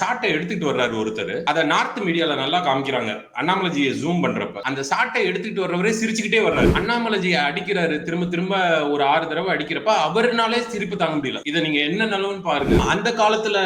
சாட்டை எடுத்துட்டு வர்றாரு ஒருத்தர். அதை நார்த் மீடியால நல்லா காமிக்கிறாங்க. அண்ணாமலைஜியை ஜூம் பண்றப்ப. அந்த சாட்டை எடுத்துட்டு வர்றவரே சிரிச்சுக்கிட்டே வர்றாரு. அண்ணாமலைஜியை அடிக்கிறாரு. திரும்ப திரும்ப ஒரு ஆறு தடவை அடிக்கிறப்ப அவர்னாலே சிரிப்பு தாங்க முடியல. இதை நீங்க என்ன நிலவுன்னு பாருங்க. அந்த காலத்துல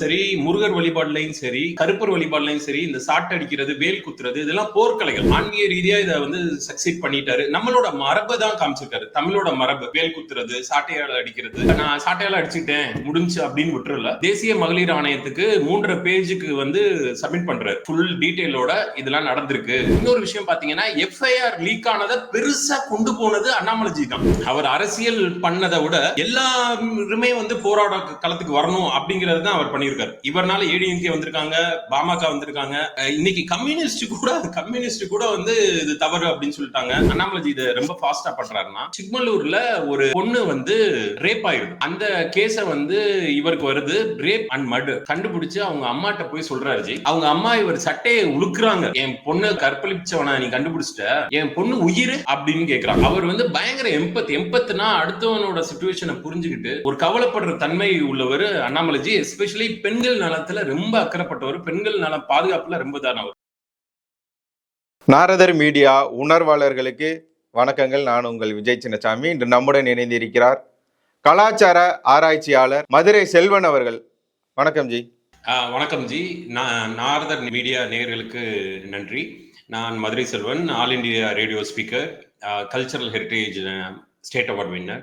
சரி முருகர் வழிபாடுலையும் சரி கருப்பர் வழிபாடுலையும் சரி இந்த சாட்டை அடிக்கிறது வேல் குத்துறது இதெல்லாம் போர்க்கலைகள். ஆன்மீக ரீதியா இதை வந்து சக்சீட் பண்ணிட்டாரு. நம்மளோட மரபை தான் காமிச்சிருக்காரு. தமிழோட மரபு வேல் குத்துறது சாட்டையால அடிக்கிறது. நான் சாட்டையால அடிச்சுட்டேன் முடிஞ்சு அப்படின்னு விட்டுறல. தேசிய மகளிர் ஆணையத்துக்கு மூன்றரை பேஜுக்கு வந்து சப்மிட் பண்றாரு. ஃபுல் டீட்டெயிலோட இதெல்லாம் நடந்திருக்கு. இன்னொரு விஷயம் பாத்தீங்கன்னா எஃப்ஐஆர் லீக் ஆனதை பெருசா கொண்டு போனது அண்ணாமலைஜி தான். அவர் அரசியல் பண்ணதை விட எல்லாருமே வந்து போராட களத்துக்கு வரணும் அப்படிங்கறது தான் அவர் பண்ணியிருக்காரு. இவர்னால ஏடிஎம்கே வந்திருக்காங்க பாமக வந்திருக்காங்க. இன்னைக்கு கம்யூனிஸ்ட் கூட கம்யூனிஸ்ட் கூட வந்து இது தவறு அப்படின்னு சொல்லிட்டாங்க. அண்ணாமலைஜி இதை ரொம்ப ஃபாஸ்டா பண்றாருன்னா சிக்மலூர்ல ஒரு பொண்ணு வந்து ரேப் ஆயிடுது. அந்த கேஸ வந்து இவருக்கு வருது ரேப் அண்ட் மர்டர் கண்டுபிடிச்சு அவங்க அம்மாட்ட போய் சொல்றாரு ஜி. அவங்க அம்மா இவர் சட்டையை உழுக்குறாங்க. என் பொண்ணு கற்பழிச்சவனா நீ கண்டுபிடிச்சிட்ட. என் பொண்ணு உயிர் அப்படின்னு கேக்குறாங்க அவர் வந்து பயங்கர எம்பத் எம்பத்துனா அடுத்தவனோட சுச்சுவேஷனை புரிஞ்சுக்கிட்டு ஒரு கவலைப்படுற தன்மை உள்ளவர் அண்ணாமலைஜி எஸ்பெஷலி பெண்கள் நலத்துல ரொம்ப அக்கறைப்பட்டவர். பெண்கள் நல பாதுகாப்புல ரொம்ப தானவர் நாரதர் மீடியா உணர்வாளர்களுக்கு வணக்கங்கள். நான் உங்கள் விஜய் சின்னசாமி. இன்று நம்முடன் இணைந்திருக்கிறார் கலாச்சார ஆராய்ச்சியாளர் மதுரை செல்வன் அவர்கள். வணக்கம் ஜி. வணக்கம் ஜி. நான் நாரதர் மீடியா நேர்களுக்கு நன்றி. நான் Madurai Selvan all India radio speaker cultural heritage state award winner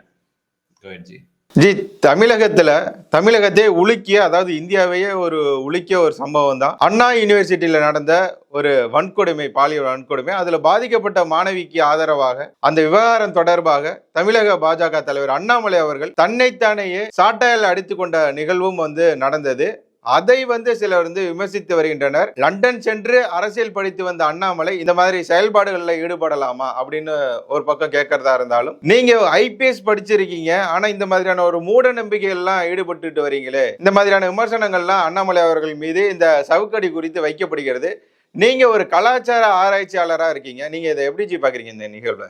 G. G தமிழகத்துல தமிழகத்தை உலுக்கிய அதாவது இந்தியாவையே ஒரு உலுக்கிய ஒரு சம்பவம் தான். அண்ணா யூனிவர்சிட்டியில நடந்த ஒரு வன்கொடுமை பாலியல் வன்கொடுமை அதுல பாதிக்கப்பட்ட மாணவிக்கு ஆதரவாக அந்த விவகாரம் தொடர்பாக தமிழக பாஜக தலைவர் அண்ணாமலை அவர்கள் தன்னைத்தானேயே சாட்டையால் அடித்து கொண்ட நிகழ்வும் வந்து நடந்தது. அதை வந்து சிலர் வந்து விமர்சித்து வருகின்றனர். லண்டன் சென்று அரசியல் படித்து வந்த அண்ணாமலை இந்த மாதிரி செயல்பாடுகளில் ஈடுபடலாமா அப்படின்னு ஒரு பக்கம் கேட்கறதா இருந்தாலும் நீங்க ஐபிஎஸ் படிச்சிருக்கீங்க ஆனா இந்த மாதிரியான ஒரு மூட நம்பிக்கைகள்லாம் ஈடுபட்டுட்டு வரீங்களே இந்த மாதிரியான விமர்சனங்கள்லாம் அண்ணாமலை அவர்கள் மீது இந்த சவுக்கடி குறித்து வைக்கப்படுகிறது. நீங்க ஒரு கலாச்சார ஆராய்ச்சியாளரா இருக்கீங்க. நீங்க இதை எப்படி ஜி பாக்குறீங்க இந்த நிகழ்வை?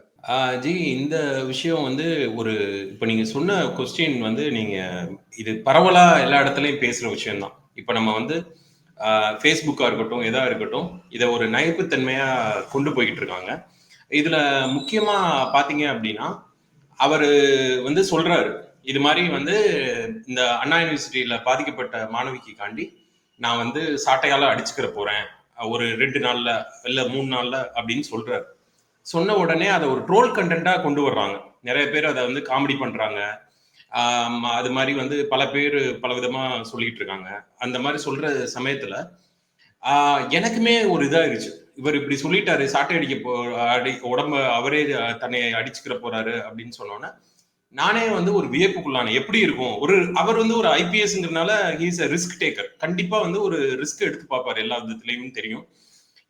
ஜி இந்த விஷயம் வந்து ஒரு இப்போ நீங்க சொன்ன கொஸ்டின் வந்து நீங்க இது பரவலா எல்லா இடத்துலயும் பேசுற விஷயம்தான். இப்போ நம்ம வந்து ஃபேஸ்புக்காக இருக்கட்டும் எதா இருக்கட்டும் இதை ஒரு நகைப்புத்தன்மையாக கொண்டு போய்கிட்டு இருக்காங்க. இதில் முக்கியமாக பார்த்தீங்க அப்படின்னா அவர் வந்து சொல்கிறாரு இது மாதிரி வந்து இந்த அண்ணா யூனிவர்சிட்டியில் பாதிக்கப்பட்ட மாணவிக்கு காண்டி நான் வந்து சாட்டையால் அடிச்சுக்கிற போகிறேன் ஒரு ரெண்டு நாளில் இல்லை மூணு நாளில் அப்படின்னு சொல்கிறாரு சொன்ன உடனே அதை ஒரு ட்ரோல் கண்டென்ட்டாக கொண்டு வர்றாங்க. நிறைய பேர் அதை வந்து காமெடி பண்ணுறாங்க அது மாதிரி வந்து பல பேர் பல விதமா சொல்லிட்டு இருக்காங்க. அந்த மாதிரி சொல்ற சமயத்துல எனக்குமே ஒரு இதாயிருச்சு. இவர் இப்படி சொல்லிட்டாரு சாட்டை அடிக்க போ அடி உடம்ப அவரே தன்னை அடிச்சுக்கிற போறாரு அப்படின்னு சொன்னோன்னே நானே வந்து ஒரு வியப்புக்குள்ளான எப்படி இருக்கும்? ஒரு அவர் வந்து ஒரு ஐபிஎஸ்ங்கிறதுனால ஹீஸ் அ ரிஸ்க் டேக்கர் கண்டிப்பா வந்து ஒரு ரிஸ்க் எடுத்து பார்ப்பார் எல்லா விதத்துலையும் தெரியும்.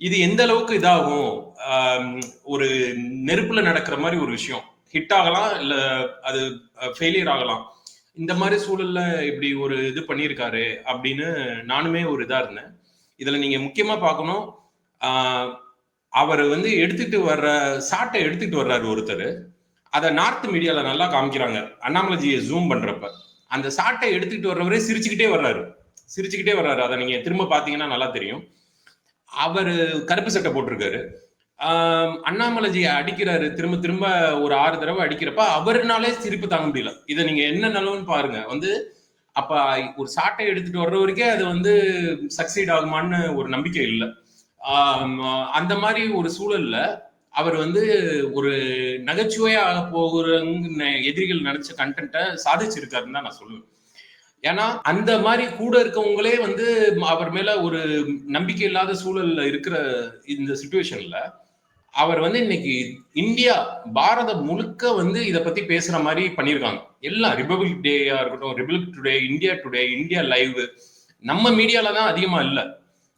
இது எந்த அளவுக்கு இதாகும்? ஒரு நெருப்புல நடக்கிற மாதிரி ஒரு விஷயம். ஹிட் ஆகலாம் இல்ல அது ஃபெயிலியர் ஆகலாம். இந்த மாதிரி சூழல்ல இப்படி ஒரு இது பண்ணியிருக்காரு அப்படின்னு நானுமே ஒரு இதா இருந்தேன். இதுல நீங்க முக்கியமா பார்க்கணும் அவர் வந்து எடுத்துட்டு வர்ற சாட்டை எடுத்துட்டு வர்றாரு ஒருத்தர். அதை நார்த் மீடியால நல்லா காமிக்கிறாங்க. அண்ணாமலைஜியை ஜூம் பண்றப்ப. அந்த சாட்டை எடுத்துட்டு வர்றவரே சிரிச்சுக்கிட்டே வர்றாரு. சிரிச்சுக்கிட்டே வர்றாரு. அதை நீங்க திரும்ப பாத்தீங்கன்னா நல்லா தெரியும். அவர் கருப்பு சட்டை போட்டிருக்காரு. அண்ணாமலைஜி அடிக்கிறாரு. திரும்ப திரும்ப ஒரு ஆறு தடவை அடிக்கிறப்ப அவர்னாலே சிரிப்பு தாங்க முடியல. இதை நீங்க என்ன நிலவுன்னு பாருங்க. வந்து அப்ப ஒரு சாட்டை எடுத்துட்டு வர்ற வரைக்கும் அது வந்து சக்சீட் ஆகுமான்னு ஒரு நம்பிக்கை இல்லை. அந்த மாதிரி ஒரு சூழல்ல அவர் வந்து ஒரு நகைச்சுவையாக போகிற எதிரிகள் நினைச்ச கண்டென்ட்டை சாதிச்சிருக்காருன்னு தான் நான் சொல்லுவேன். ஏன்னா அந்த மாதிரி கூட இருக்கவங்களே வந்து அவர் மேல ஒரு நம்பிக்கை இல்லாத சூழல்ல இருக்கிற இந்த சுச்சுவேஷன்ல அவர் வந்து இன்னைக்கு இந்தியா பாரதம் முழுக்க வந்து இதை பத்தி பேசுற மாதிரி பண்ணியிருக்காங்க. எல்லாம் ரிபப்ளிக் டேயா இருக்கட்டும் republic today India today India live நம்ம மீடியால தான் அதிகமா இல்லை.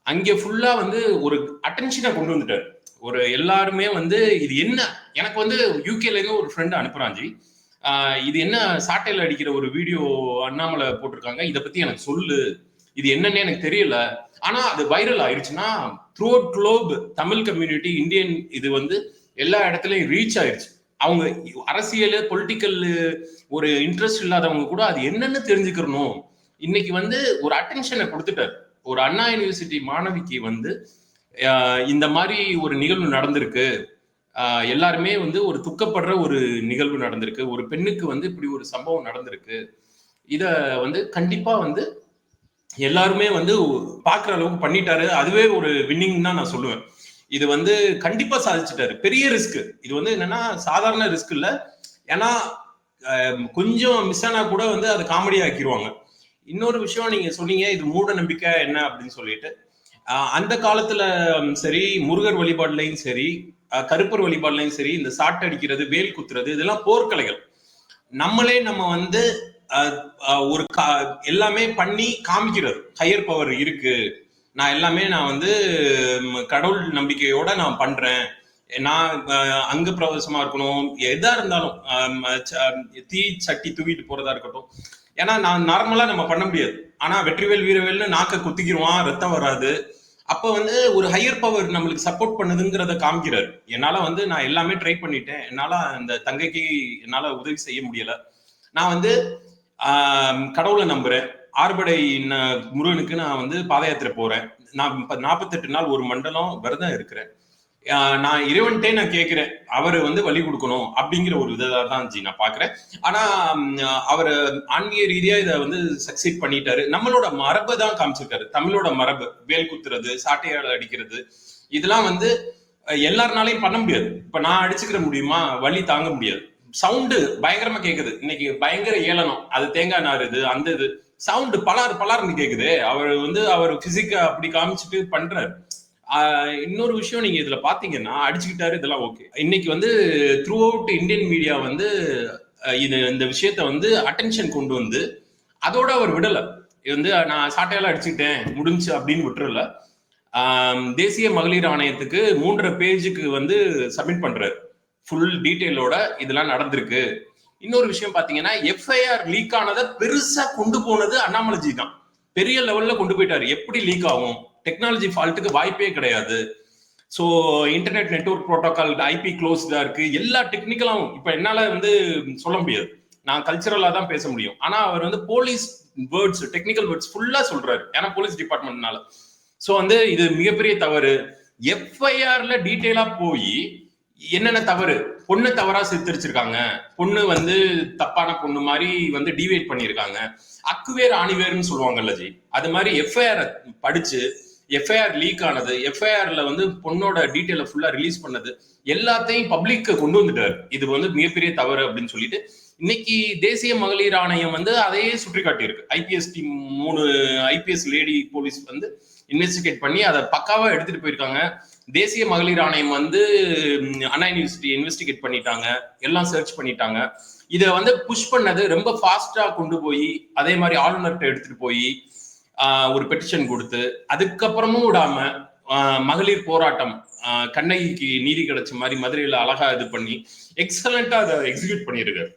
அங்கே ஃபுல்லா வந்து ஒரு அட்டென்ஷனை கொண்டு வந்துட்டார். ஒரு எல்லாருமே வந்து இது என்ன? எனக்கு வந்து யூகேல இருந்து ஒரு ஃப்ரெண்ட் அனுப்புறாஞ்சி இது என்ன சாட்டையில் அடிக்கிற ஒரு வீடியோ அண்ணாமலை போட்டிருக்காங்க? இதை பத்தி எனக்கு சொல்லு. இது என்னன்னு எனக்கு தெரியல. ஆனா அது வைரல் ஆயிடுச்சுன்னா throughout globe Tamil community Indian இது வந்து எல்லா இடத்துலயும் ரீச் ஆயிடுச்சு அவங்க அரசியல் பொலிட்டிக்கல் ஒரு இன்ட்ரெஸ்ட் இல்லாதவங்க கூட அது என்னன்னு தெரிஞ்சுக்கிறணும். இன்னைக்கு வந்து ஒரு அட்டென்ஷனை கொடுத்துட்டார். ஒரு அண்ணா யூனிவர்சிட்டி மாணவிக்கு வந்து இந்த மாதிரி ஒரு நிகழ்வு நடந்திருக்கு. எல்லாருமே வந்து ஒரு துக்கப்படுற ஒரு நிகழ்வு நடந்திருக்கு. ஒரு பெண்ணுக்கு வந்து இப்படி ஒரு சம்பவம் நடந்திருக்கு. இத வந்து கண்டிப்பா வந்து எல்லாருமே வந்து பாக்குற அளவுக்கு பண்ணிட்டாரு. அதுவே ஒரு வின்னிங் தான் நான் சொல்லுவேன். இது வந்து கண்டிப்பா சாதிச்சிட்டாரு. பெரிய ரிஸ்க் இது வந்து என்னன்னா சாதாரண ரிஸ்க் இல்ல. ஏன்னா கொஞ்சம் மிஸ் ஆனா கூட வந்து அதை காமெடி ஆக்கிடுவாங்க இன்னொரு விஷயம் நீங்க சொன்னீங்க இது மூட நம்பிக்கை என்ன அப்படின்னு சொல்லிட்டு. அந்த காலத்துல சரி முருகர் வழிபாடுலையும் சரி கருப்பர் வழிபாடுலையும் சரி இந்த சாட்டை அடிக்கிறது வேல் குத்துறது இதெல்லாம் போர்க்கலைகள். நம்மளே நம்ம வந்து ஒரு கா- எல்லாமே பண்ணி காமிக்கிறது ஹையர் பவர் இருக்கு. நான் எல்லாமே நான் வந்து கடவுள் நம்பிக்கையோட நான் பண்றேன். நான் அங்க பிரவேசமா இருக்கணும். எதா இருந்தாலும் தீ சட்டி தூக்கிட்டு போறதா இருக்கட்டும். ஏன்னா நான் நார்மலா நம்ம பண்ண முடியாது. ஆனா வெற்றிவேல் வீரவேல்னு நாக்க குத்திக்கிருவான் ரத்தம் வராது. அப்ப வந்து ஒரு ஹையர் பவர் நம்மளுக்கு சப்போர்ட் பண்ணுதுங்கிறத காமிக்கிறாரு. என்னால வந்து நான் எல்லாமே ட்ரை பண்ணிட்டேன். என்னால அந்த தங்கைக்கு என்னால உதவி செய்ய முடியல. நான் வந்து கடவுளை நம்புறேன். ஆறுபடை முருகனுக்கு நான் வந்து பாத யாத்திரை போறேன். நான் நாற்பத்தெட்டு நாள் ஒரு மண்டலம் விரதம் இருக்கிறேன். நான் இறைவன்ட்டே நான் கேட்கிறேன் அவர் வந்து வழி கொடுக்கணும் அப்படிங்கிற ஒரு இதை தான் ஜி நான் பாக்குறேன். ஆனா அவர் ஆன்மீக ரீதியா இதை வந்து சக்சீட் பண்ணிட்டாரு. நம்மளோட மரபை தான் காமிச்சிருக்காரு. தமிழோட மரபு வேல் குத்துறது சாட்டையால் அடிக்கிறது இதெல்லாம் வந்து எல்லாருனாலையும் பண்ண முடியாது. இப்ப நான் அடிச்சுக்கிற முடியுமா? வழி தாங்க முடியாது. சவுண்டு பயங்கரமா கேக்குது. இன்னைக்கு பயங்கர ஏளனம். அது தேங்காய் நார் இது அந்த இது. சவுண்டு பலார் பலார்னு கேக்குது. அவர் வந்து அவர் பிசிக்க அப்படி காமிச்சிட்டு பண்றாரு. இன்னொரு விஷயம் நீங்க இதுல பாத்தீங்கன்னா அடிச்சுக்கிட்டாரு இதெல்லாம் ஓகே இன்னைக்கு வந்து த்ரூ அவுட் இந்தியன் மீடியா வந்து இது இந்த விஷயத்த வந்து அட்டென்ஷன் கொண்டு வந்து அதோட அவர் விடல. இது வந்து நான் சாட்டையெல்லாம் அடிச்சுக்கிட்டேன் முடிஞ்சு அப்படின்னு விட்டுறல. தேசிய மகளிர் ஆணையத்துக்கு மூன்றரை பேஜுக்கு வந்து சப்மிட் பண்றாரு. ஃபுல் டீட்டெயிலோட இதெல்லாம் நடந்திருக்கு. இன்னொரு விஷயம் பாத்தீங்கன்னா எஃப்ஐஆர் லீக் ஆனதை பெருசா கொண்டு போனது அண்ணாமலைஜி தான். பெரிய லெவல்ல கொண்டு போயிட்டாரு. எப்படி லீக் ஆகும்? டெக்னாலஜி ஃபால்ட்டுக்கு வாய்ப்பே கிடையாது. So internet network protocol IP க்ளோஸ்டா இருக்கு. எல்லா டெக்னிக்கலாவும் இப்போ என்னால வந்து சொல்ல முடியாது. நான் கல்ச்சரலா தான் பேச முடியும். ஆனா அவர் வந்து போலீஸ் வேர்ட்ஸ் டெக்னிக்கல் வேர்ட்ஸ் ஃபுல்லா சொல்றாரு. ஏன்னா போலீஸ் டிபார்ட்மெண்ட்னால ஸோ வந்து இது மிகப்பெரிய தவறு. எஃப்ஐஆர்ல டீட்டெயிலா போய் என்னென்ன தவறு? பொண்ணு தவறா சித்தரிச்சிருக்காங்க. பொண்ணு வந்து தப்பான பொண்ணு மாதிரி வந்து டிவைட் பண்ணியிருக்காங்க. அக்குவேர் ஆணிவேர்னு சொல்லுவாங்கல்ல ஜி. அது மாதிரி எஃப்ஐஆர் படிச்சு எஃப்ஐஆர் லீக் ஆனது எஃப்ஐஆர்ல வந்து பொண்ணோட டீட்டெயில ஃபுல்லா ரிலீஸ் பண்ணது எல்லாத்தையும் பப்ளிக்கு கொண்டு வந்துட்டாரு. இது வந்து மிகப்பெரிய தவறு அப்படின்னு சொல்லிட்டு இன்னைக்கு தேசிய மகளிர் ஆணையம் வந்து அதையே சுற்றி காட்டியிருக்கு ஐபிஎஸ் டீம் மூணு ஐபிஎஸ் லேடி போலீஸ் வந்து இன்வெஸ்டிகேட் பண்ணி அதை பக்காவா எடுத்துட்டு போயிருக்காங்க. தேசிய மகளிர் ஆணையம் வந்து அண்ணா யூனிவர்சிட்டி இன்வெஸ்டிகேட் பண்ணிட்டாங்க. எல்லாம் சர்ச் பண்ணிட்டாங்க. இதை வந்து புஷ் பண்ணது ரொம்ப ஃபாஸ்டா கொண்டு போய் அதே மாதிரி ஆளுநர்கிட்ட எடுத்துட்டு போய் ஒரு பெட்டிஷன் கொடுத்து அதுக்கப்புறமும் விடாம மகளிர் போராட்டம் கண்ணகிக்கு நீதி கிடைச்ச மாதிரி மதுரையில அழகா இது பண்ணி எக்ஸலண்டா அதை எக்ஸிக்யூட் பண்ணியிருக்காரு.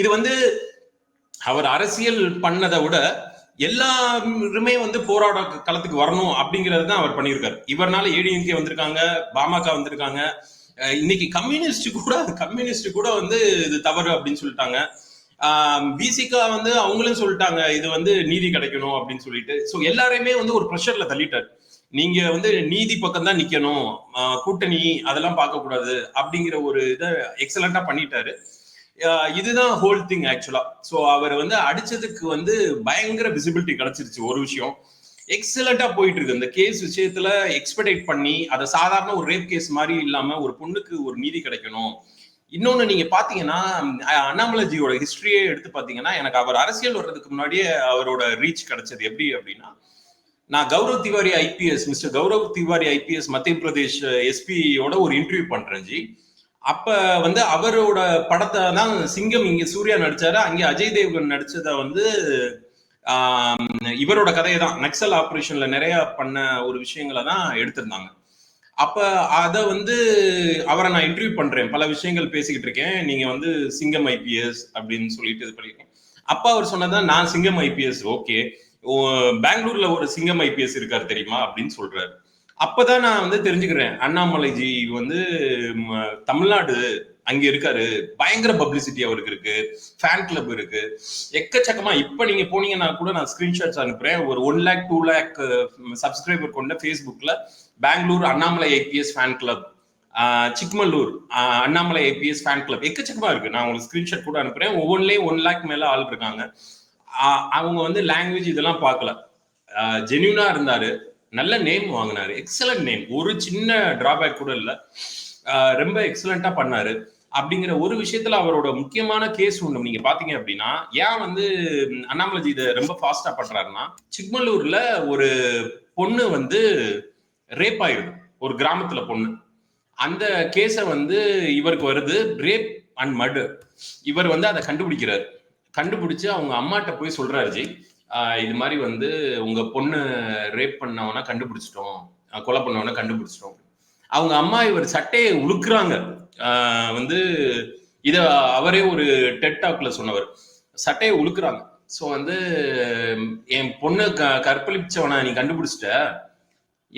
இது வந்து அவர் அரசியல் பண்ணதை விட எல்லாருமே வந்து போராட களத்துக்கு வரணும் அப்படிங்கறது தான் அவர் பண்ணியிருக்காரு. இவர்னால ஏடிஎம்கே வந்திருக்காங்க பாமக வந்திருக்காங்க. இன்னைக்கு கம்யூனிஸ்ட் கூட கம்யூனிஸ்ட் கூட வந்து இது தவறு அப்படின்னு சொல்லிட்டாங்க. பிசிகா வந்து அவங்களும் சொல்லிட்டாங்க இது வந்து நீதி கிடைக்கணும் அப்படின்னு சொல்லிட்டு. ஸோ எல்லாரையுமே வந்து ஒரு ப்ரெஷர்ல தள்ளிட்டாரு. நீங்க வந்து நீதி பக்கம் தான் நிக்கணும் கூட்டணி அதெல்லாம் பார்க்க கூடாது அப்படிங்கிற ஒரு இதை எக்ஸலண்டா பண்ணிட்டாரு. இதுதான் ஹோல் திங் ஆக்சுவலா ஸோ அவர் வந்து அடிச்சதுக்கு வந்து பயங்கர விசிபிலிட்டி கிடைச்சிருச்சு ஒரு விஷயம். எக்ஸலண்டா போயிட்டு இருக்கு இந்த கேஸ் விஷயத்துல எக்ஸ்பெக்டேட் பண்ணி அதை சாதாரண ஒரு ரேப் கேஸ் மாதிரி இல்லாம ஒரு பொண்ணுக்கு ஒரு நீதி கிடைக்கணும். இன்னொன்னு நீங்க பாத்தீங்கன்னா அண்ணாமலஜியோட அண்ணாமலைஜியோட ஹிஸ்டரியே எடுத்து பாத்தீங்கன்னா எனக்கு அவர் அரசியல் வர்றதுக்கு முன்னாடியே அவரோட ரீச் கிடைச்சது எப்படி அப்படின்னா நான் Gaurav Tiwari IPS mister Gaurav Tiwari IPS Madhya Pradesh எஸ்பியோட ஒரு இன்டர்வியூ பண்றேன் ஜி. அப்ப வந்து அவரோட படத்தை தான் சிங்கம் இங்க சூர்யா நடிச்சாரு. அங்கே அஜய் தேவ்கன் நடிச்சத வந்து இவரோட கதையை தான் நக்சல் ஆப்ரேஷன்ல நிறைய பண்ண ஒரு விஷயங்களை தான் எடுத்திருந்தாங்க. அப்ப அத வந்து அவரை நான் இன்டர்வியூ பண்றேன். பல விஷயங்கள் பேசிக்கிட்டு இருக்கேன். நீங்க வந்து சிங்கம் ஐபிஎஸ் அப்படின்னு சொல்லிட்டு இது பண்ணிருக்கேன் அப்பா அவர் சொன்னதான் நான் சிங்கம் ஐபிஎஸ் ஓகே. பெங்களூர்ல ஒரு சிங்கம் ஐபிஎஸ் இருக்காரு தெரியுமா அப்படின்னு சொல்றாரு. அப்பதான் நான் வந்து தெரிஞ்சுக்கிறேன். அண்ணாமலைஜி வந்து தமிழ்நாடு அங்க இருக்காரு. பயங்கர பப்ளிசிட்டி அவருக்கு இருக்கு. ஃபேன் கிளப் இருக்கு. எக்கச்சக்கமா இப்ப நீங்க போனீங்கன்னா கூட நான் ஸ்கிரீன்ஷாட்ஸ் அனுப்புறேன். ஒரு one lakh two lakh subscriber கொண்ட ஃபேஸ்புக்ல Bengaluru Annamalai IPS fan club Chikmagalur Annamalai IPS fan club எக்கச்சக்கமா இருக்கு. நான் உங்களுக்கு ஸ்கிரீன்ஷாட் கூட அனுப்புறேன். ஒவ்வொன்றிலேயும் ஒன் லேக் மேல ஆள் இருக்காங்க. அவங்க வந்து லாங்குவேஜ் இதெல்லாம் பார்க்கல. ஜென்யூனா இருந்தாரு. நல்ல நேம் வாங்கினாரு. எக்ஸலண்ட் நேம் ஒரு சின்ன டிராபேக் கூட இல்ல. ரொம்ப எக்ஸலண்டா பண்ணாரு. அப்படிங்கிற ஒரு விஷயத்துல அவரோட முக்கியமான கேஸ் ஒண்ணு நீங்க பாத்தீங்க அப்படின்னா ஏன் வந்து அண்ணாமலஜி அண்ணாமலைஜி இதை ரொம்ப ஃபாஸ்டா பண்றாருன்னா சிக்மலூர்ல ஒரு பொண்ணு வந்து ரேப் ஆயிடுது ஒரு கிராமத்துல பொண்ணு. அந்த கேஸை வந்து இவருக்கு வருது. ரேப் அண்ட் மர்டர் இவர் வந்து அதை கண்டுபிடிக்கிறார். கண்டுபிடிச்சு அவங்க அம்மாட்ட போய் சொல்றாரு ஜி. இது மாதிரி வந்து உங்க பொண்ணு ரேப் பண்ணவன கண்டுபிடிச்சிட்டோம். கொலை பண்ணவன கண்டுபிடிச்சிட்டோம். அவங்க அம்மா இவர் சட்டையை உழுக்குறாங்க. வந்து இத அவரே ஒரு டெட்டாக்ல சொன்னவர். சட்டையை உழுக்குறாங்க. ஸோ வந்து என் பொண்ணு க கற்பழிச்சவனை நீ கண்டுபிடிச்சிட்ட.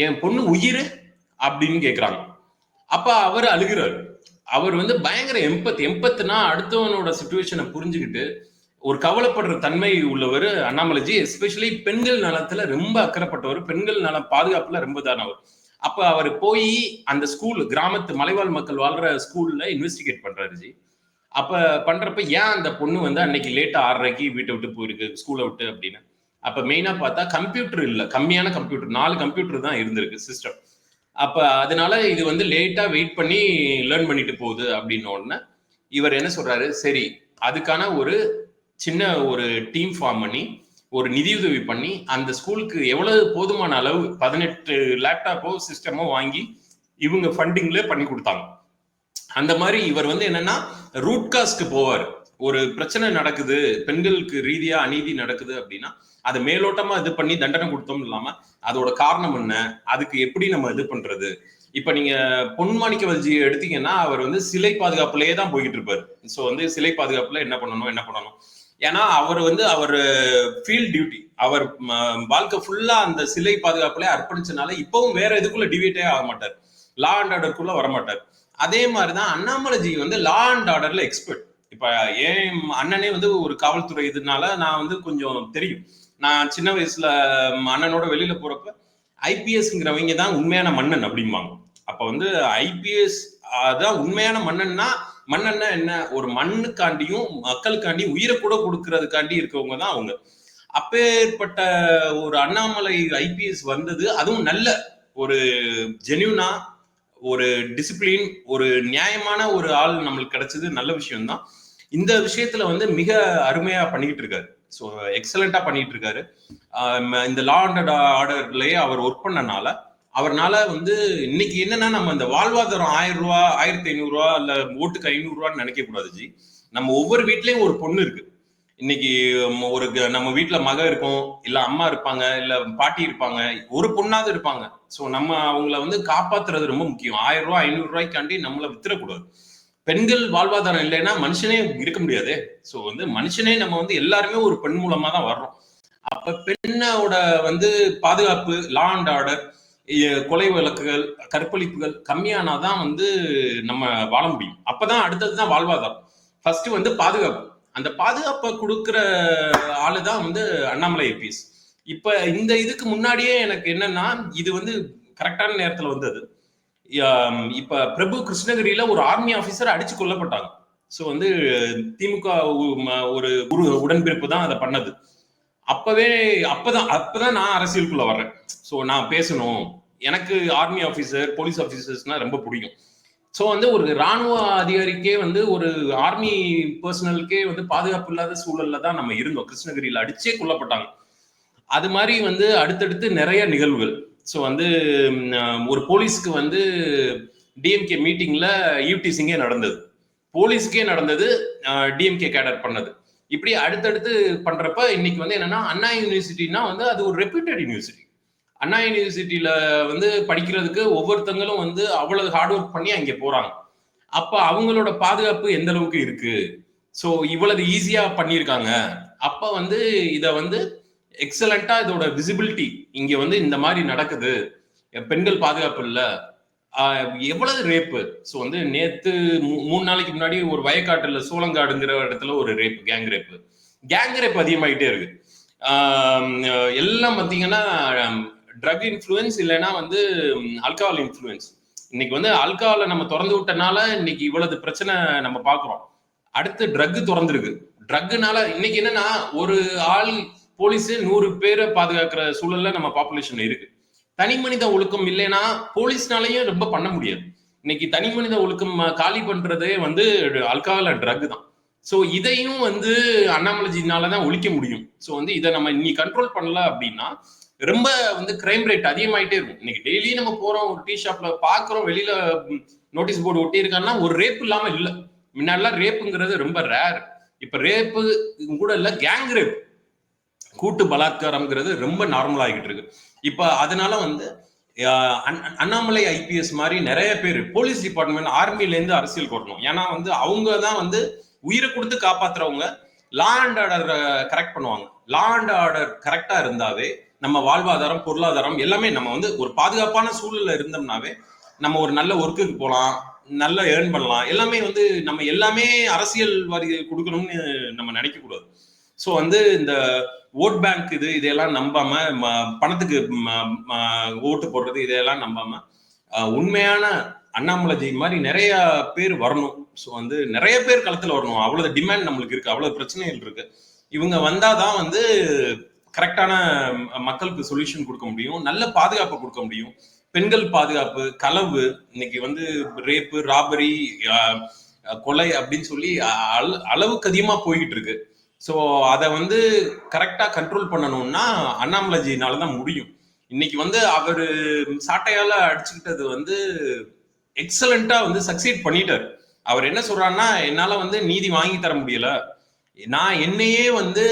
என் பொண்ணு உயிர் அப்படின்னு கேட்குறாங்க அப்போ அவர் அழுகிறார். அவர் வந்து பயங்கர எம்பத் எம்பத்துனா அடுத்தவனோட சுச்சுவேஷனை புரிஞ்சுக்கிட்டு ஒரு கவலைப்படுற தன்மை உள்ளவர் அண்ணாமலைஜி எஸ்பெஷலி பெண்கள் நலத்துல ரொம்ப அக்கறைப்பட்டவர். பெண்கள் நல பாதுகாப்புல ரொம்ப தானவர் அப்ப அவர் போய் அந்த ஸ்கூல் கிராமத்து மலைவாழ் மக்கள் வாழ்ற ஸ்கூல்ல இன்வெஸ்டிகேட் பண்றாரு ஜி. அப்ப பண்றப்ப ஏன் அந்த பொண்ணு வந்து அன்னைக்கு லேட்டா ஆறரைக்கு வீட்டை விட்டு போயிருக்கு ஸ்கூலை விட்டு அப்படின்னு? அப்ப மெயினா பார்த்தா கம்ப்யூட்டர் இல்ல. கம்மியான கம்ப்யூட்டர் நாலு கம்ப்யூட்டர் தான் இருந்திருக்கு சிஸ்டம் அப்ப அதனால இது வந்து லேட்டா வெயிட் பண்ணி லேர்ன் பண்ணிட்டு போகுது அப்படின்னு உடனே இவர் என்ன சொல்றாரு? சரி அதுக்கான ஒரு சின்ன ஒரு டீம் ஃபார்ம் பண்ணி ஒரு நிதியுதவி பண்ணி அந்த ஸ்கூலுக்கு எவ்வளவு போதுமான அளவு பதினெட்டு லேப்டாப்போ சிஸ்டமோ வாங்கி இவங்க ஃபண்டிங்ல பண்ணி கொடுத்தாங்க. அந்த மாதிரி இவர் வந்து என்னன்னா ரூட் காஸ்க்கு போவார். ஒரு பிரச்சனை நடக்குது பெண்களுக்கு ரீதியா அநீதி நடக்குது அப்படின்னா அதை மேலோட்டமா இது பண்ணி தண்டனை கொடுத்தோம் இல்லாம அதோட காரணம் என்ன அதுக்கு எப்படி நம்ம இது பண்றது? இப்ப நீங்க பொன்மாணிக்க வல்ஜி எடுத்தீங்கன்னா அவர் வந்து சிலை பாதுகாப்புலயே தான் போய்கிட்டு இருப்பாரு. சோ வந்து சிலை பாதுகாப்புல என்ன பண்ணணும் என்ன பண்ணணும்? ஏன்னா அவர் வந்து அவர் ஃபீல்ட் டியூட்டி அவர் வாழ்க்கை ஃபுல்லா அந்த சிலை பாதுகாப்புல அர்ப்பணிச்சனால இப்பவும் வேற எதுக்குள்ள டிவியேட்டே ஆக மாட்டார். லா அண்ட் ஆர்டருக்குள்ள வரமாட்டார் அதே மாதிரிதான் அண்ணாமலைஜி வந்து லா அண்ட் ஆர்டர்ல எக்ஸ்பர்ட் இப்ப ஏன் அண்ணனே வந்து ஒரு காவல்துறை இதனால நான் வந்து கொஞ்சம் தெரியும். நான் சின்ன வயசுல அண்ணனோட வெளியில போறப்ப ஐபிஎஸ்ங்கிறவங்க தான் உண்மையான மன்னன் அப்படிம்பாங்க. அப்ப வந்து ஐபிஎஸ் அதான் உண்மையான மன்னன்னா மன்னன்னா என்ன? ஒரு மண்ணுக்காண்டியும் மக்களுக்காண்டி உயிரை கூட கொடுக்கறதுக்காண்டி இருக்கவங்க தான் அவங்க. அப்பேற்பட்ட ஒரு அண்ணாமலை ஐபிஎஸ் வந்தது. அதுவும் நல்ல ஒரு ஜென்யூனா ஒரு டிசிப்ளின் ஒரு நியாயமான ஒரு ஆள் நம்மளுக்கு கிடைச்சது. நல்ல விஷயம்தான். இந்த விஷயத்துல வந்து மிக அருமையா பண்ணிக்கிட்டு இருக்காரு. ஸோ எக்ஸலண்டா பண்ணிட்டு இருக்காரு. இந்த லா அண்ட் ஆர்டர்லயே அவர் ஒர்க் பண்ணனால அவர்னால வந்து இன்னைக்கு என்னன்னா நம்ம இந்த வாழ்வாதாரம் ஆயிரம் ரூபா ஆயிரத்தி ஐநூறு ரூபா இல்ல ஓட்டுக்கு ஐநூறு ரூபான்னு நினைக்க கூடாது ஜி. நம்ம ஒவ்வொரு வீட்லயும் ஒரு பொண்ணு இருக்கு. இன்னைக்கு ஒரு க- நம்ம வீட்டுல மக இருக்கும் இல்ல அம்மா இருப்பாங்க இல்ல பாட்டி இருப்பாங்க ஒரு பொண்ணாவது இருப்பாங்க. சோ நம்ம அவங்கள வந்து காப்பாத்துறது ரொம்ப முக்கியம். ஆயிரம் ரூபாய் ஐநூறு ரூபாய்க்காண்டி நம்மள வித்துறக்கூடாது பெண்கள் வாழ்வாதாரம் இல்லைன்னா மனுஷனே இருக்க முடியாது. சோ வந்து மனுஷனே நம்ம வந்து எல்லாருமே ஒரு பெண் மூலமா தான் வர்றோம். அப்ப பெண்ணோட வந்து பாதுகாப்பு லா அண்ட் ஆர்டர் கொலை வழக்குகள் கற்பழிப்புகள் கம்மியானா தான் வந்து நம்ம வாழ முடியும். அப்பதான் அடுத்ததுதான் வாழ்வாதாரம். ஃபர்ஸ்ட் வந்து பாதுகாப்பு. அந்த பாதுகாப்பை கொடுக்குற ஆளு தான் வந்து அண்ணாமலை எபிஎஸ் இப்ப இந்த இதுக்கு முன்னாடியே எனக்கு என்னன்னா இது வந்து கரெக்டான நேரத்துல வந்தது. இப்ப பிரபு கிருஷ்ணகிரியில ஒரு ஆர்மி ஆபீசர் அடிச்சு கொல்லப்பட்டாங்க. ஸோ வந்து திமுக உ- ம- ஒரு குரு உடன்பிறப்பு தான் அதை பண்ணது. அப்பவே அப்பதான் அப்பதான் நான் அரசியலுக்குள்ள வர்றேன். ஸோ நான் பேசணும். எனக்கு ஆர்மி ஆஃபீஸர் போலீஸ் ஆஃபீஸர்ஸ்னால் ரொம்ப பிடிக்கும். ஸோ வந்து ஒரு ராணுவ அதிகாரிக்கே வந்து ஒரு ஆர்மி பர்சனலுக்கே வந்து பாதுகாப்பு இல்லாத சூழல்ல தான் நம்ம இருந்தோம். கிருஷ்ணகிரியில் அடிச்சே கொல்லப்பட்டாங்க. அது மாதிரி வந்து அடுத்தடுத்து நிறைய நிகழ்வுகள். ஸோ வந்து ஒரு போலீஸ்க்கு வந்து டிஎம்கே மீட்டிங்ல யூடிசிங்கே நடந்தது. போலீஸ்க்கே நடந்தது டிஎம்கே கேடர் பண்ணது. இப்படி அடுத்தடுத்து பண்றப்ப இன்னைக்கு வந்து என்னன்னா அண்ணா யூனிவர்சிட்டினா வந்து அது ஒரு ரெப்யூட்டட் யூனிவர்சிட்டி அண்ணா யூனிவர்சிட்டியில வந்து படிக்கிறதுக்கு ஒவ்வொருத்தங்களும் வந்து அவ்வளவு ஹார்ட் ஒர்க் பண்ணி அங்கே போறாங்க. அப்ப அவங்களோட பாதுகாப்பு எந்த அளவுக்கு இருக்கு? ஸோ இவ்வளவு ஈஸியா பண்ணியிருக்காங்க. அப்ப வந்து இத வந்து எக்ஸலண்டா இதோட விசிபிலிட்டி இங்க வந்து இந்த மாதிரி நடக்குது. பெண்கள் பாதுகாப்பு இல்ல. எவ்வளவு ரேப்பு ஸோ வந்து நேத்து மூ- மூணு நாளைக்கு முன்னாடி ஒரு வயக்காட்டுல சோளங்காடுங்கிற இடத்துல ஒரு rape gang rape gang rape அதிகமாயிட்டே இருக்கு. எல்லாம் பார்த்தீங்கன்னா ட்ரக் இன்ஃப்ளூயன்ஸ் இல்லைன்னா வந்து அல்கஹால் இன்ஃப்ளூயன்ஸ் இன்னைக்கு வந்து அல்கஹாலை நம்ம திறந்து விட்டனால இன்னைக்கு இவ்வளவு பிரச்சனை நம்ம பார்க்குறோம். அடுத்து ட்ரக் திறந்துருக்கு. ட்ரக்குனால இன்னைக்கு என்னன்னா ஒரு ஆள் போலீஸ் நூறு பேரை பாதுகாக்கிற சூழல்ல நம்ம பாப்புலேஷன் இருக்கு. தனி மனித ஒழுக்கம் இல்லைன்னா போலீஸ்னாலையும் ரொம்ப பண்ண முடியாது. இன்னைக்கு தனி மனித ஒழுக்கம் காலி பண்றதே வந்து அல்கஹால் அண்ட் ட்ரக் தான். ஸோ இதையும் வந்து அண்ணாமலைஜினால தான் ஒழிக்க முடியும். ஸோ வந்து இதை நம்ம இன்னி கண்ட்ரோல் பண்ணல அப்படின்னா ரொம்ப வந்து கிரைம் ரேட் அதிகமாயிட்டே இருக்கும். இன்னைக்கு டெய்லி நம்ம போறோம் ஒரு டீ ஷாப்ல பாக்குறோம் வெளியில நோட்டீஸ் போர்டு ஒட்டி இருக்காங்கன்னா ஒரு ரேப் இல்லாம இல்ல. முன்னாடிலாம் ரேப்புங்கிறது ரொம்ப ரேர் இப்ப ரேப்பு கூட இல்ல கேங் ரேப் கூட்டு பலாத்காரம்ங்கிறது ரொம்ப நார்மல் ஆகிட்டு இருக்கு. இப்ப அதனால வந்து அண்ணாமலை ஐபிஎஸ் மாதிரி நிறைய பேர் போலீஸ் டிபார்ட்மெண்ட் ஆர்மில இருந்து அரசியல் வரணும் ஏன்னா வந்து அவங்க தான் வந்து உயிரை கொடுத்து காப்பாத்துறவங்க லா அண்ட் ஆர்டர் கரெக்ட் பண்ணுவாங்க. லா அண்ட் ஆர்டர் கரெக்டா இருந்தாவே நம்ம வாழ்வாதாரம் பொருளாதாரம் எல்லாமே நம்ம வந்து ஒரு பாதுகாப்பான சூழல்ல இருந்தோம்னாவே நம்ம ஒரு நல்ல ஒர்க்குக்கு போகலாம் நல்ல ஏர்ன் பண்ணலாம். எல்லாமே வந்து நம்ம எல்லாமே அரசியல் வரி கொடுக்கணும்னு நம்ம நினைக்கக்கூடாது. ஸோ வந்து இந்த ஓட் பேங்க் இது இதையெல்லாம் நம்பாம ம- பணத்துக்கு ஓட்டு போடுறது இதையெல்லாம் நம்பாம உண்மையான உண்மையான அண்ணாமலைஜி மாதிரி நிறைய பேர் வரணும். ஸோ வந்து நிறைய பேர் களத்தில் வரணும். அவ்வளவு டிமாண்ட் நம்மளுக்கு இருக்கு. அவ்வளவு பிரச்சனைகள் இருக்கு. இவங்க வந்தாதான் வந்து கரெக்டான மக்களுக்கு சொல்யூஷன் கொடுக்க முடியும். நல்ல பாதுகாப்பு கொடுக்க முடியும். பெண்கள் பாதுகாப்பு களவு இன்னைக்கு வந்து ரேப்பு ராபரி கொலை அப்படின்னு சொல்லி அ- அளவுக்கு அதிகமா போய்கிட்டு இருக்கு. ஸோ அதை வந்து கரெக்டா கண்ட்ரோல் பண்ணணும்னா அண்ணாமலைஜினால தான் முடியும். இன்னைக்கு வந்து அவர் சாட்டையால அடிச்சுக்கிட்டது வந்து எக்ஸலண்டா வந்து சக்சீட் பண்ணிட்டார். அவர் என்ன சொல்றாருன்னா என்னால வந்து நீதி வாங்கி தர முடியல. நான் என்னையே வந்து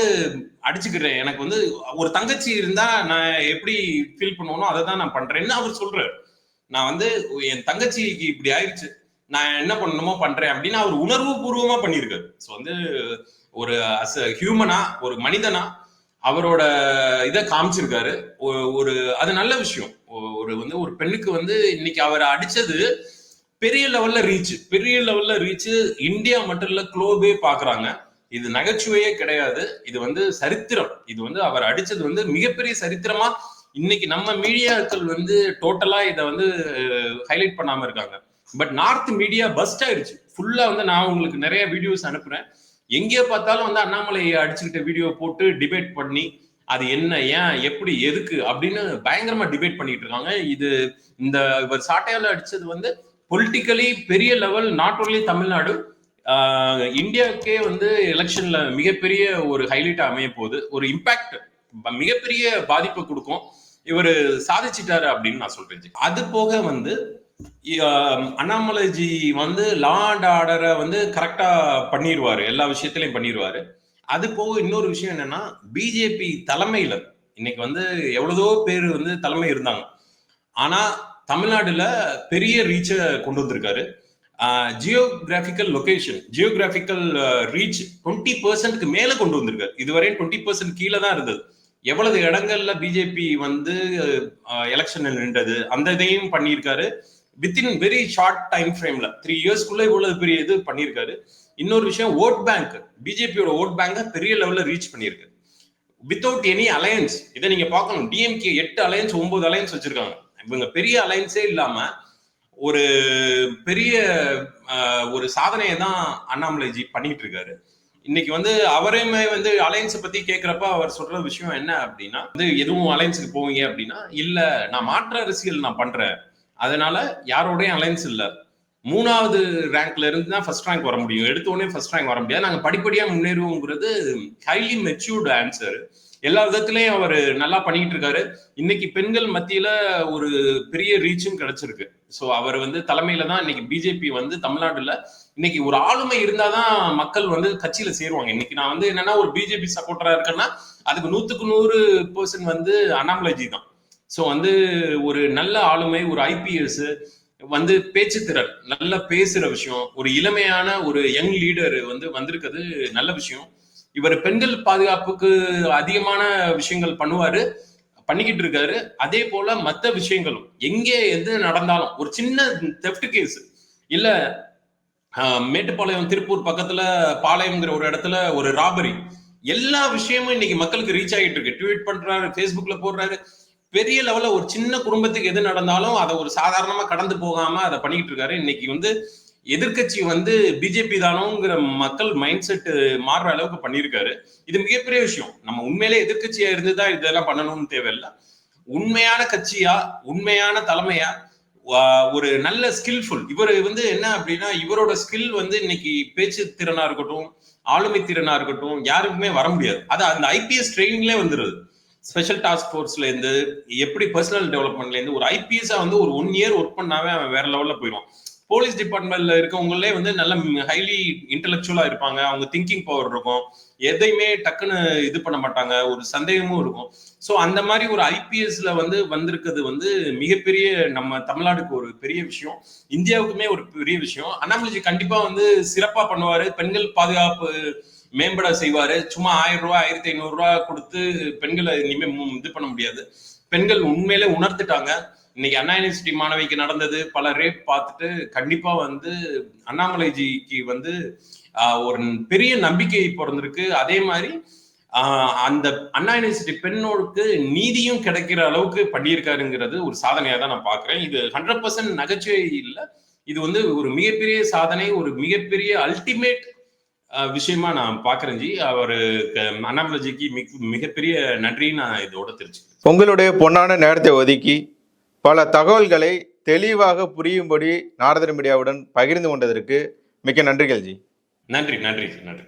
அடிச்சுக்கிறேன் எனக்கு வந்து ஒரு தங்கச்சி இருந்தா நான் எப்படி ஃபீல் பண்ணுவோனோ அதை தான் நான் பண்றேன்னு அவர் சொல்றாரு? நான் வந்து என் தங்கச்சிக்கு இப்படி ஆயிடுச்சு நான் என்ன பண்ணணுமோ பண்றேன் அப்படின்னு அவர் உணர்வு பூர்வமா பண்ணியிருக்காரு. ஸோ வந்து ஒரு அஸ் ஹியூமனா ஒரு மனிதனா அவரோட இதை காமிச்சிருக்காரு. ஒரு அது நல்ல விஷயம். ஒரு வந்து ஒரு பெண்ணுக்கு வந்து இன்னைக்கு அவர் அடிச்சது பெரிய லெவல்ல ரீச் பெரிய லெவல்ல ரீச் இந்தியா மட்டும் இல்ல குளோபே பாக்குறாங்க. இது நகைச்சுவையே கிடையாது. இது வந்து சரித்திரம். இது வந்து அவர் அடிச்சது வந்து மிகப்பெரிய சரித்திரமா இன்னைக்கு நம்ம மீடியாக்கள் வந்து டோட்டலா இதை வந்து ஹைலைட் பண்ணாம இருக்காங்க. பட் நார்த் மீடியா பஸ்ட் ஆயிடுச்சு ஃபுல்லா வந்து நான் உங்களுக்கு நிறைய வீடியோஸ் அனுப்புறேன். எங்கே பார்த்தாலும் வந்து அண்ணாமலையை அடிச்சுக்கிட்ட வீடியோ போட்டு டிபேட் பண்ணி அது என்ன ஏன் எப்படி எதுக்கு அப்படின்னு பயங்கரமா டிபேட் பண்ணிட்டு இருக்காங்க. இது இந்த இவர் சாட்டையால அடிச்சது வந்து பொலிட்டிக்கலி பெரிய லெவல் நாட் ஓன்லி தமிழ்நாடு இந்தியாவுக்கே வந்து எலெக்ஷன்ல மிகப்பெரிய ஒரு ஹைலைட் அமைய போகுது. ஒரு இம்பாக்ட் மிகப்பெரிய பாதிப்பை கொடுக்கும். இவர் சாதிச்சிட்டாரு அப்படின்னு நான் சொல்றேன் ஜி. அது போக வந்து அண்ணாமலைஜி வந்து லா அண்ட் ஆர்டரை வந்து கரெக்டா பண்ணிடுவாரு எல்லா விஷயத்திலையும் பண்ணிடுவாரு அது போக இன்னொரு விஷயம் என்னன்னா பிஜேபி தலைமையில இன்னைக்கு வந்து எவ்வளவோ பேர் வந்து தலைமை இருந்தாங்க. ஆனா தமிழ்நாடுல பெரிய ரீச்சை கொண்டு வந்திருக்காரு. Geographical location geographical reach twenty பர்சன்ட்க்கு மேல கொண்டு வந்திருக்காரு. இதுவரையும் டுவெண்ட்டி பர்சன்ட் கீழே தான் இருந்தது. எவ்வளவு இடங்கள்ல பிஜேபி வந்து எலெக்ஷனில் நின்றது அந்த இதையும் பண்ணியிருக்காரு. வித்தின் வெரி ஷார்ட் டைம் ஃப்ரேம்ல த்ரீ இயர்ஸ்க்குள்ள இவ்வளவு பெரிய இது பண்ணியிருக்காரு. இன்னொரு விஷயம் ஓட் பேங்க் பிஜேபியோட ஓட் பேங்க பெரிய லெவல்ல ரீச் பண்ணியிருக்கு. வித்தவுட் எனி அலையன்ஸ் இதை நீங்க பார்க்கணும். டிஎம்கே எட்டு அலையன்ஸ் ஒன்பது அலையன்ஸ் வச்சிருக்காங்க. இவங்க பெரிய அலையன்ஸே இல்லாம ஒரு பெரிய ஒரு சாதனையை தான் அண்ணாமலைஜி பண்ணிட்டு இருக்காரு இன்னைக்கு வந்து அவரையுமே வந்து அலையன்ஸை பத்தி கேட்கிறப்ப அவர் சொல்ற விஷயம் என்ன அப்படின்னா வந்து எதுவும் அலையன்ஸுக்கு போவீங்க அப்படின்னா இல்ல நான் மாற்று அரசியல் நான் பண்றேன். அதனால யாரோடையும் அலையன்ஸ் இல்லை. மூணாவது ரேங்க்ல இருந்து தான் ஃபர்ஸ்ட் ரேங்க் வர முடியும். எடுத்த உடனே ஃபர்ஸ்ட் ரேங்க் வர முடியாது. நாங்கள் படிப்படியாக முன்னேறுவோங்கிறது ஹைலி மெச்சூர்டு ஆன்சர் எல்லா விதத்திலையும் அவர் நல்லா பண்ணிட்டு இருக்காரு. இன்னைக்கு பெண்கள் மத்தியில ஒரு பெரிய ரீச்சும் கிடைச்சிருக்கு. ஸோ அவர் வந்து தலைமையில தான் இன்னைக்கு பிஜேபி வந்து தமிழ்நாடுல இன்னைக்கு ஒரு ஆளுமை இருந்தாதான் மக்கள் வந்து கட்சியில சேருவாங்க. இன்னைக்கு நான் வந்து என்னன்னா ஒரு பிஜேபி சப்போர்ட்டரா இருக்கேன்னா அதுக்கு நூத்துக்கு நூறு பர்சன்ட் வந்து அண்ணாமலைஜி தான். ஸோ வந்து ஒரு நல்ல ஆளுமை ஒரு ஐபிஎஸ் வந்து பேச்சு நல்லா பேசுற விஷயம் ஒரு இளமையான ஒரு யங் லீடர் வந்து வந்திருக்கிறது நல்ல விஷயம். இவர் பெண்கள் பாதுகாப்புக்கு அதிகமான விஷயங்கள் பண்ணுவாரு பண்ணிக்கிட்டு இருக்காரு. அதே போல மற்ற விஷயங்களும் எங்கே எது நடந்தாலும் ஒரு சின்ன தெஃப்ட் கேஸ் இல்ல மேட்டுப்பாளையம் திருப்பூர் பக்கத்துல பாளையம்ங்கிற ஒரு இடத்துல ஒரு ராபரி எல்லா விஷயமும் இன்னைக்கு மக்களுக்கு ரீச் ஆகிட்டு இருக்கு. ட்வீட் பண்றாரு ஃபேஸ்புக்ல போடுறாரு. பெரிய லெவல்ல ஒரு சின்ன குடும்பத்துக்கு எது நடந்தாலும் அதை ஒரு சாதாரணமா கடந்து போகாம அதை பண்ணிக்கிட்டு இருக்காரு. இன்னைக்கு வந்து எதிர்க்கட்சி வந்து பிஜேபி தானோங்கிற மக்கள் மைண்ட் செட் மாறுற அளவுக்கு பண்ணியிருக்காரு. இது மிகப்பெரிய விஷயம். நம்ம உண்மையிலே எதிர்கட்சியா இருந்துதான் இதெல்லாம் பண்ணணும்னு தேவையில்லை. உண்மையான கட்சியா உண்மையான தலைமையா ஒரு நல்ல ஸ்கில்ஃபுல் இவர் வந்து என்ன அப்படின்னா இவரோட ஸ்கில் வந்து இன்னைக்கு பேச்சு திறனா இருக்கட்டும் ஆளுமை திறனா இருக்கட்டும் யாருக்குமே வர முடியாது. அது அந்த ஐபிஎஸ் ட்ரைனிங்லேயே வந்துருது. ஸ்பெஷல் டாஸ்க் ஃபோர்ஸ்ல இருந்து எப்படி பர்சனல் டெவலப்மெண்ட்ல இருந்து ஒரு ஐபிஎஸ்ஸா வந்து ஒரு ஒன் இயர் ஒர்க் பண்ணாவே அவன் வேற லெவல்ல போயிடுவான். போலீஸ் டிபார்ட்மெண்ட்ல இருக்கவங்களே வந்து நல்ல ஹைலி இன்டெலெக்சுவலா இருப்பாங்க. அவங்க திங்கிங் பவர் இருக்கும். எதையுமே டக்குன்னு இது பண்ண மாட்டாங்க. ஒரு சந்தேகமும் இருக்கும். ஸோ அந்த மாதிரி ஒரு ஐபிஎஸ்ல வந்து வந்திருக்கிறது வந்து மிகப்பெரிய நம்ம தமிழ்நாடுக்கு ஒரு பெரிய விஷயம். இந்தியாவுக்குமே ஒரு பெரிய விஷயம். அண்ணாமலைஜி கண்டிப்பா வந்து சிறப்பா பண்ணுவாரு. பெண்கள் பாதுகாப்பு மேம்பட செய்வாரு. சும்மா ஆயிரம் ரூபாய் ஆயிரத்தி ஐநூறு ரூபாய் கொடுத்து பெண்களை இனிமே இது பண்ண முடியாது. பெண்கள் உண்மையிலே உணர்த்துட்டாங்க இன்னைக்கு அண்ணா யூனிவர்சிட்டி மாணவிக்கு நடந்தது பல ரேப் பார்த்துட்டு கண்டிப்பா வந்து அண்ணாமலைஜிக்கு வந்து ஒரு பெரிய நம்பிக்கை பிறந்திருக்கு அதே மாதிரி அந்த அண்ணா யூனிவர்சிட்டி பெண்ணோருக்கு நீதியும் கிடைக்கிற அளவுக்கு பண்ணியிருக்காருங்கிறது ஒரு சாதனையா தான் நான் பாக்குறேன் இது ஹண்ட்ரட் பர்சன்ட் நகைச்சுவை இல்லை. இது வந்து ஒரு மிகப்பெரிய சாதனை ஒரு மிகப்பெரிய அல்டிமேட் விஷயமா நான் பாக்குறேன் ஜி. அவர் அண்ணாமலைஜிக்கு மிக மிகப்பெரிய நன்றி நான் இதோட தெரிஞ்சுக்கிறேன். உங்களுடைய பொன்னான நேரத்தை ஒதுக்கி பல தகவல்களை தெளிவாக புரியும்படி நாரதர் மீடியாவுடன் பகிர்ந்து கொண்டதற்கு மிக்க நன்றிகள் ஜி. நன்றி நன்றி நன்றி.